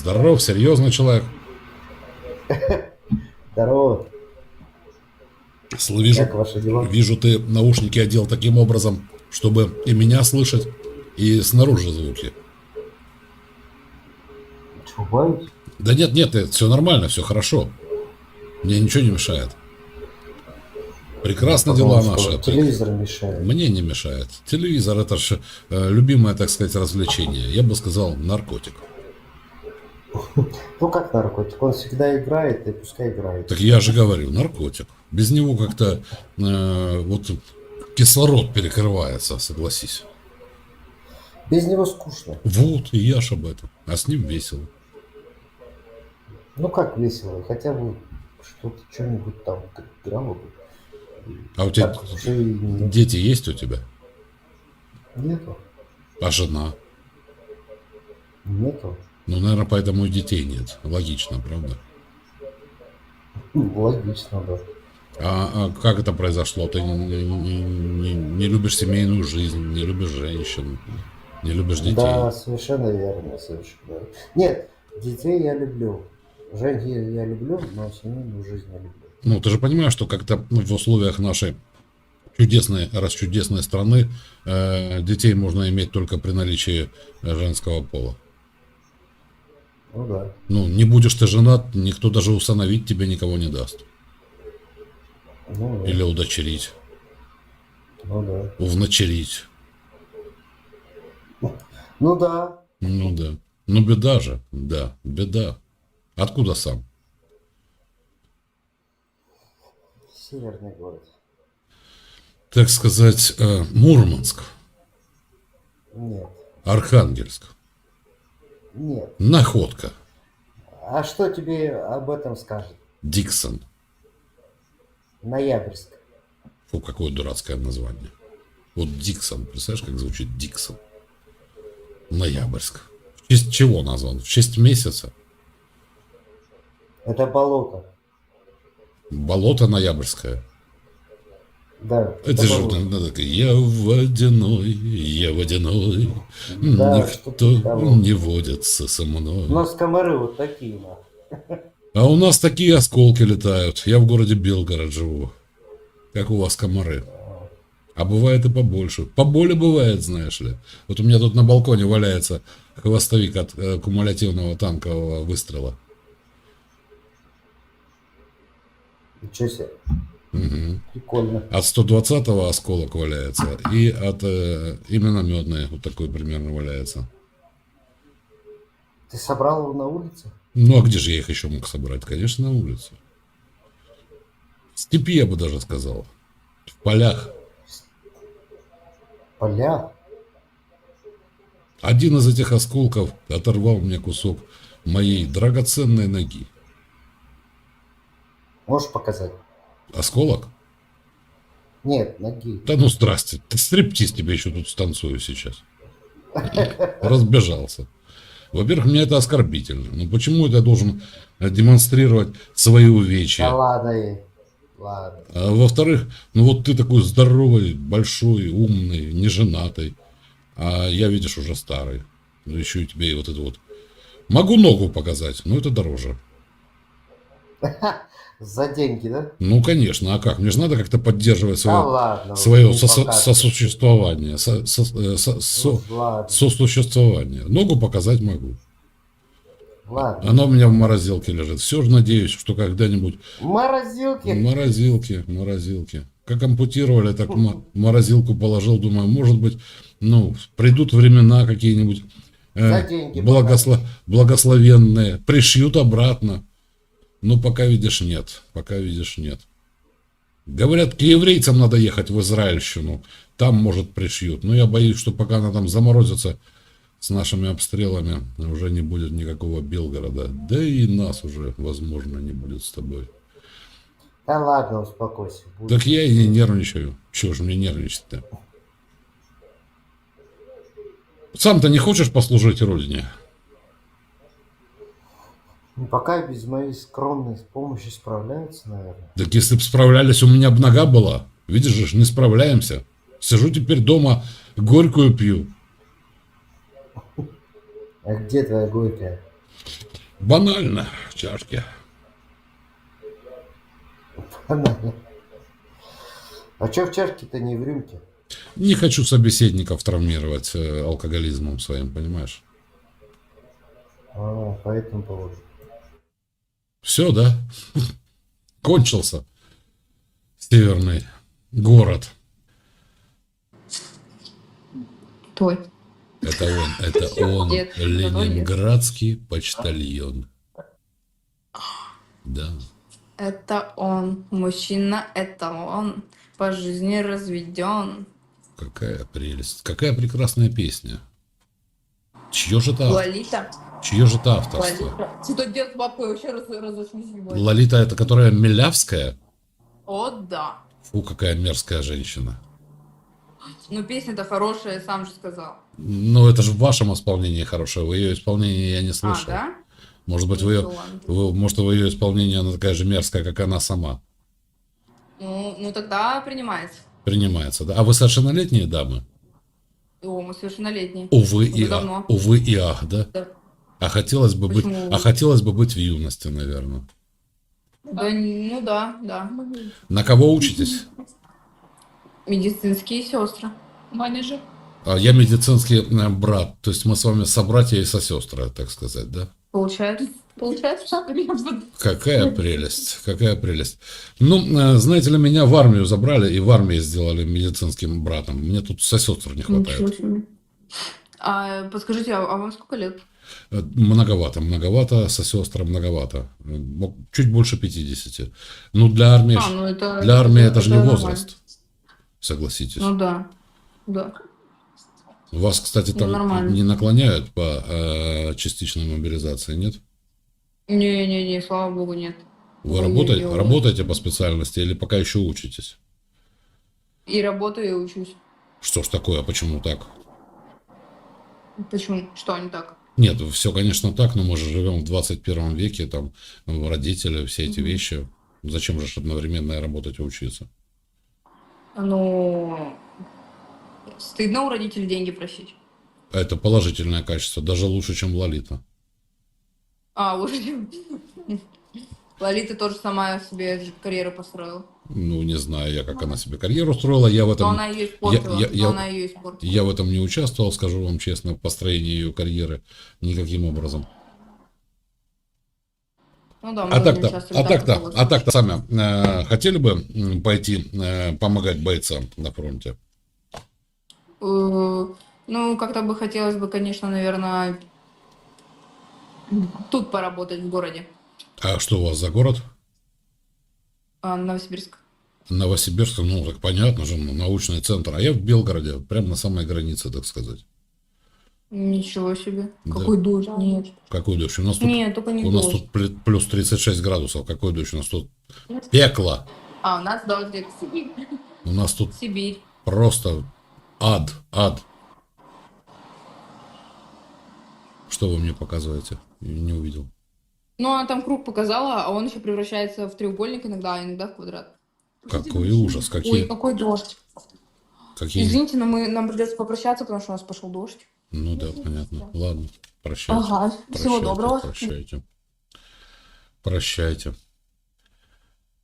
Здоров, серьезный человек. Здорово, Вижу, как ваши дела? вижу, ты наушники одел таким образом, чтобы и меня слышать, и снаружи звуки. Чего, боюсь? Да нет, нет, все нормально, все хорошо. Мне ничего не мешает. Прекрасно дела наши. Телевизор мешает. Мне не мешает. Телевизор это же э, любимое, так сказать, развлечение. Я бы сказал, наркотик. Ну как наркотик? Он всегда играет, и пускай играет. Так я же говорю, наркотик. Без него как-то э, вот кислород перекрывается, согласись. Без него скучно. Вот, и я ж об этом. А с ним весело. Ну как весело, хотя бы что-то, что-нибудь там ты играло бы. А у тебя Так, уже дети есть у тебя? нету. А жена? Нету. Ну, наверное, поэтому и детей нет. Логично, правда? Хм, Логично, да. А, а как это произошло? Ты не, не- не- не любишь семейную жизнь, не любишь женщин, не любишь детей. Да, совершенно верно, совершенно верно. Нет, детей я люблю. Женщин я люблю, но семейную жизнь я люблю. Ну, ты же понимаешь, что как-то ну, в условиях нашей чудесной, расчудесной страны э, детей можно иметь только при наличии женского пола. Ну да. Ну, не будешь ты женат, никто даже усыновить тебе никого не даст. Ну, да. Или удочерить, ну да. увночерить. Ну да. Ну да. Ну беда же, да, беда. Откуда сам? Северный город. Так сказать, э, Мурманск, Нет. Архангельск, Нет. Находка, А что тебе об этом скажет? Диксон. Ноябрьск. Фу, какое дурацкое название. Вот Диксон, представляешь, как звучит Диксон? Ноябрьск. В честь чего назван? В честь месяца? Это болото. Болото ноябрьское. Да. Это же надо такое, я водяной, я водяной, Да, никто не водится со мной. У нас комары вот такие, на. А у нас такие осколки летают. Я в городе Белгород живу. Как у вас комары. А бывает и побольше. Поболее бывает, знаешь ли. Вот у меня тут на балконе валяется хвостовик от э, кумулятивного танкового выстрела. Ничего себе. Прикольно. От 120-го осколок валяется. И от э, и минометный вот такой примерно валяется. Ты собрал его на улице? Ну а где же я их еще мог собрать? Конечно, на улице. В степи, я бы даже сказал. В полях. Поля? Один из этих осколков оторвал мне кусок моей драгоценной ноги. Можешь показать? Осколок? Нет, ноги. Да ну здрасте, ты стриптиз тебе еще тут станцую сейчас. Разбежался. Во-первых, мне это оскорбительно. Ну почему это я должен э, демонстрировать свои Да увечья? ладно, ей. Ладно. А во-вторых, ну вот ты такой здоровый, большой, умный, неженатый. А я, видишь, уже старый. Ну еще и тебе и вот это вот. Могу ногу показать, но это дороже. За деньги, да? Ну, конечно, а как? Мне же надо как-то поддерживать Да свое, ладно. свое сосо- показывай. сосуществование. со- со- э, со- со- Ну, ладно. сосуществование. Ногу показать могу. Ладно. Она у меня в морозилке лежит. Все же надеюсь, что когда-нибудь Морозилки. в морозилке, в морозилке. Как ампутировали, так в мо- морозилку положил. Думаю, может быть, ну, придут времена какие-нибудь э, благосло- благословенные. Пришьют обратно. Ну, пока видишь, нет. Пока видишь, нет. Говорят, к еврейцам надо ехать в Израильщину. Там, может, пришьют. Но я боюсь, что пока она там заморозится с нашими обстрелами, уже не будет никакого Белгорода. Да и нас уже, возможно, не будет с тобой. Да ладно, успокойся. Будет. Так я и не нервничаю. Чего же мне нервничать-то? Сам-то не хочешь послужить Родине? Пока без моей скромной помощи справляются, наверное. Так если бы справлялись, у меня бы нога была. Видишь же, не справляемся. Сижу теперь дома, горькую пью. А где твоя горькая? Банально, в чашке. Банально. А чё в чашке-то не в рюмке? Не хочу собеседников травмировать э, алкоголизмом своим, понимаешь? А, по этому поводу. Все, да? Кончился. Северный город. Той. Это он, это он, ленинградский почтальон. Да. Это он. Мужчина, это он. По жизни разведен. Какая прелесть. Какая прекрасная песня. Чье же это, Лолита. Чье же это авторство? Лолита. Что дед с бабкой вообще раз, разошлись. Лолита это которая Милявская? О, да. Фу, какая мерзкая женщина. Ну, песня-то хорошая, сам же сказал. Ну, это же в вашем исполнении хорошее. В ее исполнении я не А, слышал. да? Может быть, в Ну, ее, вы- может, в ее исполнении она такая же мерзкая, как она сама. Ну, ну, тогда принимается. Принимается, да? А вы совершеннолетние дамы? О, мы совершеннолетние. Увы и, а- давно. увы и ах, да? Да. А хотелось бы быть, Почему? а хотелось бы быть в юности, наверное. Да, ну да, да. На кого учитесь? Медицинские сестры. Ваня же. А Я медицинский э, брат, то есть мы с вами собратья и сосестры, так сказать, да? Получается? Получается? Какая прелесть, какая прелесть. Ну, э, знаете ли, меня в армию забрали и в армии сделали медицинским братом. Мне тут сосестр не хватает. А, подскажите, а, а вам сколько лет? Э, Многовато, многовато, сосестра многовато. Э, Чуть больше 50. Ну, для армии, А, ну это... для армии это же не нормально. возраст. Согласитесь. Ну да, да. Вас, кстати, Ну, там нормально. не наклоняют по э, частичной мобилизации, нет? Не-не-не, слава богу, нет. Вы Ой, работаете, ой, ой. работаете по специальности или пока еще учитесь? И работаю, и учусь. Что ж такое, почему так? Почему? Что не так? Нет, все, конечно, так, но мы же живем в 21 веке, там родители, все эти вещи. Зачем же одновременно работать и учиться? Ну, стыдно у родителей деньги просить. А Это положительное качество, даже лучше, чем Лолита. А, уже... Лолита тоже сама себе карьеру построила. Ну, не знаю я, как она себе карьеру строила, я в Но этом, она ее испортила. я- я- но она ее испортила. я в этом не участвовал, скажу вам честно, в построении ее карьеры никаким образом. Ну да, А так-то, а так так-то, а так-то сами э, хотели бы пойти э, помогать бойцам на фронте? Э, Ну, как-то бы хотелось бы, конечно, наверное, тут поработать в городе. А что у вас за город? А, Новосибирск. Новосибирск, ну так понятно же, ну, научный центр. А я в Белгороде, прямо на самой границе, так сказать. Ничего себе. Да. Какой дождь? Нет. Какой дождь? У нас тут, Нет, только не у нас дождь. тут плюс 36 градусов. Какой дождь? У нас тут пекло. А, у нас дождик. Сибирь. У нас тут Сибирь. просто ад, ад. Что вы мне показываете? Я Не увидел. Ну, она там круг показала, а он еще превращается в треугольник иногда, а иногда в квадрат. Какой ужас, Ой, какие, какой дождь. какие. Извините, но мы, нам придется попрощаться, потому что у нас пошел дождь. Ну да, понятно. Ладно, прощайте. Ага, всего Прощайте, доброго. Прощайте. Прощайте.